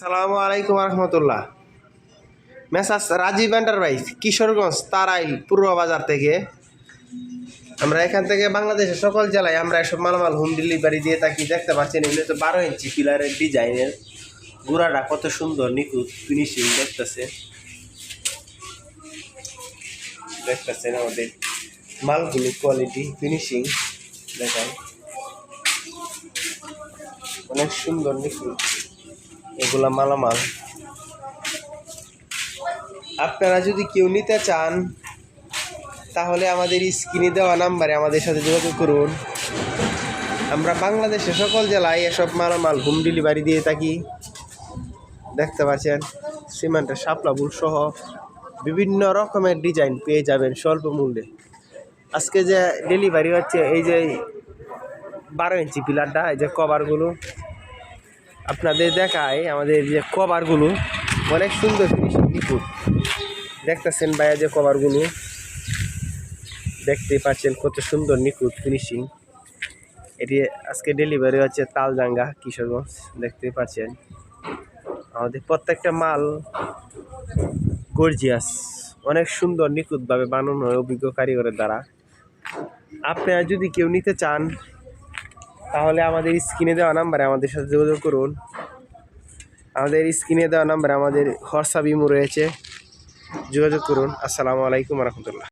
সালামু আলাইকুম রহমতুল্লাহ মেসাস রাজীব এন্টারপ্রাইজ কিশোরগঞ্জ, তারাইল, পূর্ব বাজার থেকে। আমরা এখান থেকে বাংলাদেশের সকল জেলায় আমরা এসব মালামাল হোম ডেলিভারি দিয়ে থাকি, দেখতে পাচ্ছেন এগুলো তো বারো ইঞ্চি পিলারের ডিজাইনের গুড়াটা কত সুন্দর, নিখুঁত ফিনিশিং দেখতেছে। দেখতেছেন আমাদের মালগুলো কোয়ালিটি ফিনিশিং দেখায় অনেক সুন্দর, নিখুঁত। এগুলা মালামাল। আপনারা যদি কেউ নিতে চান, তাহলে আমাদের স্ক্রিনে দেওয়া নাম্বারে আমাদের সাথে যোগাযোগ করুন। আমরা বাংলাদেশের সকল জেলায় এসব মালামাল হোম ডেলিভারি দিয়ে থাকি। দেখতে পাচ্ছেন সিমেন্টের সাপলাবুল সহ বিভিন্ন রকমের ডিজাইন পেয়ে যাবেন স্বল্প মূল্যে। আজকে যে ডেলিভারি হচ্ছে, এই যে বারো ইঞ্চি পিলারটা, এই যে কভারগুলো আপনাদের দেখায় আমাদের যে কভারগুলো, অনেক সুন্দর ফিনিশিং নিখুঁত। দেখতেছেন ভাইয়া যে কভারগুলো? দেখতেই পাচ্ছেন কত সুন্দর নিখুঁত ফিনিশিং এটি আজকে ডেলিভারি হচ্ছে তালজাঙ্গা, কিশোরগঞ্জ। দেখতেই পাচ্ছেন। আমাদের প্রত্যেকটা মাল গর্জিয়াস অনেক সুন্দর, নিখুঁতভাবে বানানো হয় অভিজ্ঞ কারিগরের দ্বারা। আপনারা যদি কেউ নিতে চান তাহলে আমাদের স্ক্রিনে দেওয়া নাম্বারে আমাদের সাথে যোগাযোগ করুন। আমাদের স্ক্রিনে দেওয়া নাম্বারে আমাদের হোয়াটসঅ্যাপ ইমো রয়েছে। যোগাযোগ করুন। আসসালামু আলাইকুম রহমতুল্লাহ।